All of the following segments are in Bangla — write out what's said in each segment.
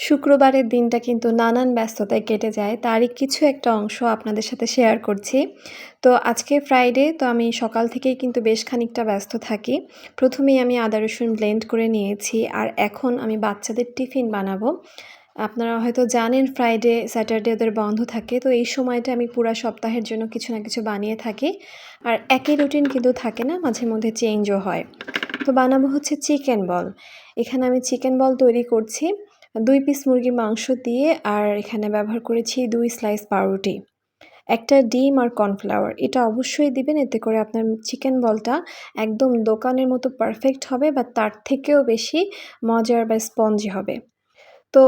শুক্রবারের দিনটা কিন্তু নানান ব্যস্ততায় কেটে যায়। তারই কিছু একটা অংশ আপনাদের সাথে শেয়ার করছি। তো আজকে ফ্রাইডে তো আমি সকাল থেকেই কিন্তু বেশ খানিকটা ব্যস্ত থাকি। প্রথমেই আমি আদা রসুন ব্লেন্ড করে নিয়েছি। আর এখন আমি বাচ্চাদের টিফিন বানাবো। আপনারা হয়তো জানেন ফ্রাইডে, স্যাটারডে ওদের বন্ধ থাকে। তো এই সময়টা আমি পুরা সপ্তাহের জন্য কিছু না কিছু বানিয়ে থাকি। আর একই রুটিন কিন্তু থাকে না, মাঝে মধ্যে চেঞ্জও হয়। তো বানাবো হচ্ছে চিকেন বল। এখানে আমি চিকেন বল তৈরি করছি। দুই পিস মুরগির মাংস দিয়ে আর এখানে ব্যবহার করেছি দুই স্লাইস পাউরুটি, একটা ডিম আর কর্নফ্লাওয়ার এটা অবশ্যই দিবেন, এতে করে আপনার চিকেন বলটা একদম দোকানের মতো পারফেক্ট হবে বা তার থেকেও বেশি মজার বা স্পঞ্জি হবে। তো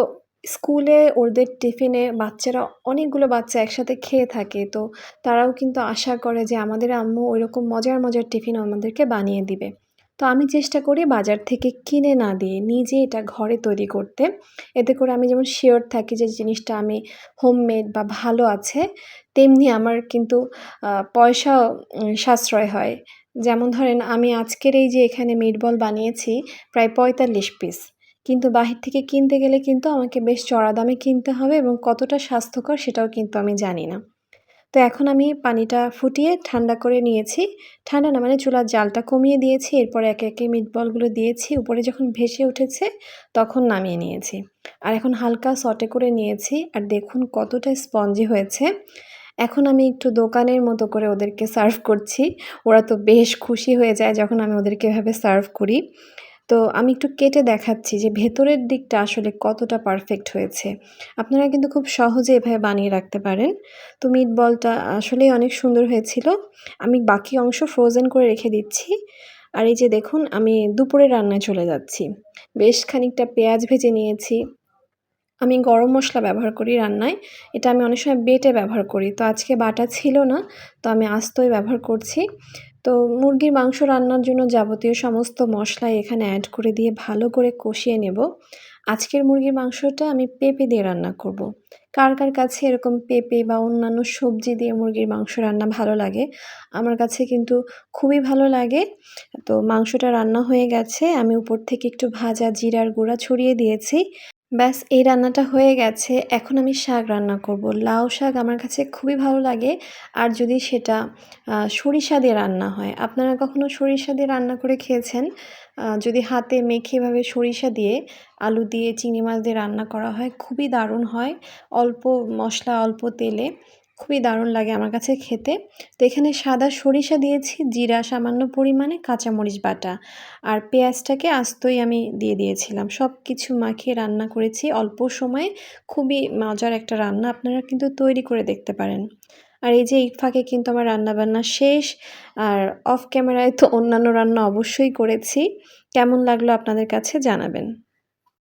স্কুলে ওদের টিফিনে বাচ্চারা অনেকগুলো বাচ্চা একসাথে খেয়ে থাকে, তো তারাও কিন্তু আশা করে যে আমাদের আম্মু ওইরকম মজার মজার টিফিন আমাদেরকে বানিয়ে দিবে। তো আমি চেষ্টা করি বাজার থেকে কিনে না দিয়ে নিজে এটা ঘরে তৈরি করতে। এতে করে আমি যেমন শিওর থাকি যে জিনিসটা আমি হোমমেড বা ভালো আছে, তেমনি আমার কিন্তু পয়সা সাশ্রয় হয়। যেমন ধরেন আমি আজকের এই যে এখানে মিটবল বানিয়েছি প্রায় পঁয়তাল্লিশ পিস কিন্তু বাহির থেকে কিনতে গেলে কিন্তু আমাকে বেশ চড়া দামে কিনতে হবে এবং কতটা স্বাস্থ্যকর সেটাও কিন্তু আমি জানি না। তো এখন আমি পানিটা ফুটিয়ে ঠান্ডা করে নিয়েছি। ঠান্ডা না মানে চুলার জালটা কমিয়ে দিয়েছি, এরপরে একে একে মিটবলগুলো দিয়েছি, উপরে যখন ভেসে উঠেছে তখন নামিয়ে নিয়েছি। আর এখন হালকা সটে করে নিয়েছি, আর দেখুন কতটা স্পঞ্জি হয়েছে। এখন আমি একটু দোকানের মতো করে ওদেরকে সার্ভ করছি। ওরা তো বেশ খুশি হয়ে যায় যখন আমি ওদেরকে এভাবে সার্ভ করি। তো আমি একটু কেটে দেখাচ্ছি যে ভেতরের দিকটা আসলে কতটা পারফেক্ট হয়েছে। আপনারা কিন্তু খুব সহজে এভাবে বানিয়ে রাখতে পারেন। তো মিট বলটা আসলেই অনেক সুন্দর হয়েছিল। আমি বাকি অংশ ফ্রোজেন করে রেখে দিচ্ছি। আর এই যে দেখুন, আমি দুপুরে রান্নায় চলে যাচ্ছি। বেশ খানিকটা পেঁয়াজ ভেজে নিয়েছি। আমি গরম মশলা ব্যবহার করি রান্নায়। এটা আমি অনেক সময় বেটে ব্যবহার করি। তো আজকে বাটা ছিল না, তো আমি আস্তই ব্যবহার করছি। তো মুরগির মাংস রান্নার জন্য যাবতীয় সমস্ত মশলা এখানে অ্যাড করে দিয়ে ভালো করে কষিয়ে নেব। আজকের মুরগির মাংসটা আমি পেঁপে দিয়ে রান্না করব। কার কার কাছে এরকম পেঁপে বা অন্যান্য সবজি দিয়ে মুরগির মাংস রান্না ভালো লাগে, আমার কাছে কিন্তু খুবই ভালো লাগে। তো মাংসটা রান্না হয়ে গেছে, আমি উপর থেকে একটু ভাজা জিরার গুঁড়া ছড়িয়ে দিয়েছি। ব্যাস, এই রান্নাটা হয়ে গেছে। এখন আমি শাক রান্না করব। লাউ শাক আমার কাছে খুবই ভালো লাগে। আর যদি সেটা সরিষা দিয়ে রান্না হয়, আপনারা কখনো সরিষা দিয়ে রান্না করে খেয়েছেন? যদি হাতে মেখে এভাবে সরিষা দিয়ে আলু দিয়ে চিংড়ি মাছ দিয়ে রান্না করা হয়, খুবই দারুণ হয়। অল্প মশলা, অল্প তেলে। খুবই দারুণ লাগে আমার কাছে খেতে। তো এখানে সাদা সরিষা দিয়েছি, জিরা, সামান্য পরিমাণে কাঁচামরিচ বাটা আর পেঁয়াজটাকে আস্তই আমি দিয়ে দিয়েছিলাম। সব কিছু মাখিয়ে রান্না করেছি। অল্প সময়ে খুবই মজার একটা রান্না, আপনারা কিন্তু তৈরি করে দেখতে পারেন। আর এই যে এই ফাঁকে কিন্তু আমার রান্নাবান্না শেষ আর অফ ক্যামেরায় তো অন্যান্য রান্না অবশ্যই করেছি। কেমন লাগল আপনাদের কাছে জানাবেন।